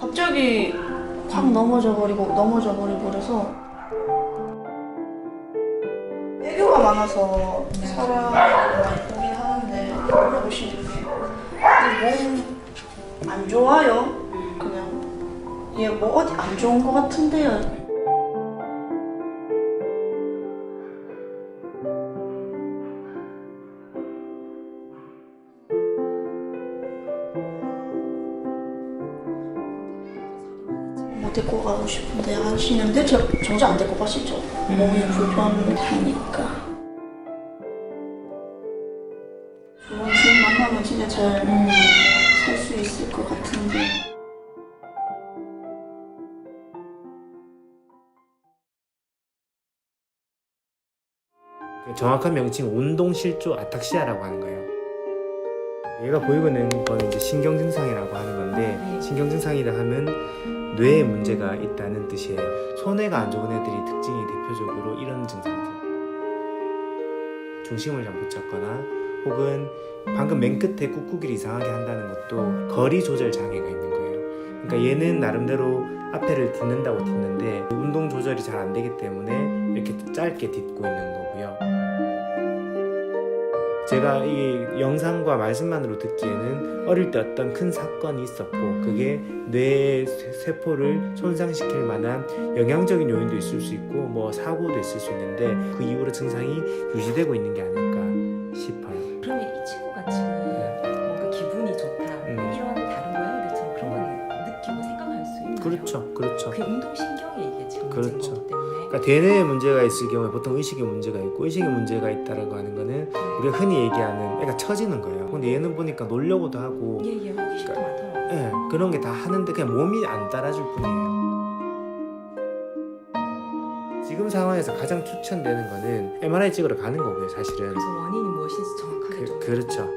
갑자기 확 넘어져 버리고 넘어져 버리고 그래서 애교가 많아서 사람을 보긴 하는데 물어보시는 게몸안 좋아요. 얘뭐 어디 안 좋은 것 같은데요. 뭐 데리고 가고 싶은데 하시는데 제가 정작 안 데리고 가시죠. 몸이 불편하니까. 좋은 주인 만나면 진짜 잘살 정확한 명칭 운동실조 아탁시아라고 하는 거예요. 얘가 보이고 있는 거는 이제 신경 증상이라고 하는 건데 네. 신경 증상이라 하면 뇌에 문제가 있다는 뜻이에요. 손해가 안 좋은 애들이 특징이 대표적으로 이런 증상들. 중심을 잘 못 잡거나 혹은 방금 맨 끝에 꾹꾹이를 이상하게 한다는 것도 거리 조절 장애가 있는 거예요. 그러니까 얘는 나름대로 앞에를 딛는다고 딛는데 운동 조절이 잘 안 되기 때문에 이렇게 짧게 딛고 있는 거고요. 제가 이 영상과 말씀만으로 듣기에는 어릴 때 어떤 큰 사건이 있었고 그게 뇌 세포를 손상시킬 만한 영향적인 요인도 있을 수 있고 뭐 사고도 있을 수 있는데 그 이후로 증상이 유지되고 있는 게 아닐까 싶어요. 그렇죠, 그렇죠. 그 운동신경에 이게 지금 그렇죠. 거기 때문에 그러니까 대뇌에 문제가 있을 경우에 보통 의식에 문제가 있고 의식에 문제가 있다라고 하는 거는 우리가 흔히 얘기하는 애가 처지는 거예요. 근데 얘는 보니까 놀려고도 하고 예예 호기심도 많더라고요. 예, 그런 게 다 하는데 그냥 몸이 안 따라줄 뿐이에요. 지금 상황에서 가장 추천되는 거는 MRI 찍으러 가는 거고요, 사실은. 그래서 원인이 무엇인지 정확하게 그, 좀 그렇죠.